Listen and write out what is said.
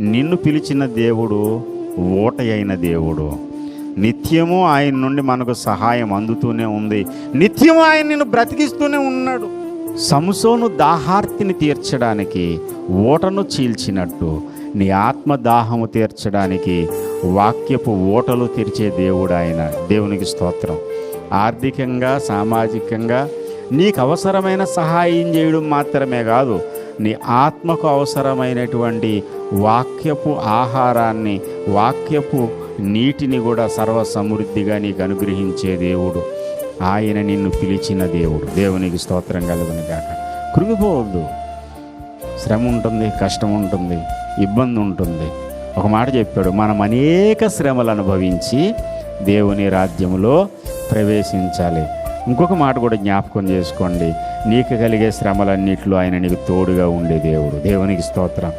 నిన్ను పిలిచిన దేవుడు ఓట అయిన దేవుడు. నిత్యము ఆయన నుండి మనకు సహాయం అందుతూనే ఉంది. నిత్యము ఆయన నిన్ను బ్రతికిస్తూనే ఉన్నాడు. సంసోను దాహార్తిని తీర్చడానికి ఓటను చీల్చినట్టు నీ ఆత్మ దాహము తీర్చడానికి వాక్యపు ఓటలు తెరిచే దేవుడు ఆయన. దేవునికి స్తోత్రం. ఆర్థికంగా సామాజికంగా నీకు అవసరమైన సహాయం చేయడం మాత్రమే కాదు నీ ఆత్మకు అవసరమైనటువంటి వాక్యపు ఆహారాన్ని వాక్యపు నీటిని కూడా సర్వ సమృద్ధిగా నీకు అనుగ్రహించే దేవుడు. ఆయన నిన్ను పిలిచిన దేవుడు. దేవునికి స్తోత్రం కలుగును కాక కృంగిపోవద్దు. శ్రమ ఉంటుంది కష్టం ఉంటుంది ఇబ్బంది ఉంటుంది. ఒక మాట చెప్పాడు మనం అనేక శ్రమలు అనుభవించి దేవుని రాజ్యంలో ప్రవేశించాలి. ఇంకొక మాట కూడా జ్ఞాపకం చేసుకోండి. నీకు కలిగే శ్రమలన్నింటిలో ఆయన నీకు తోడుగా ఉండే దేవుడు. దేవునికి స్తోత్రం.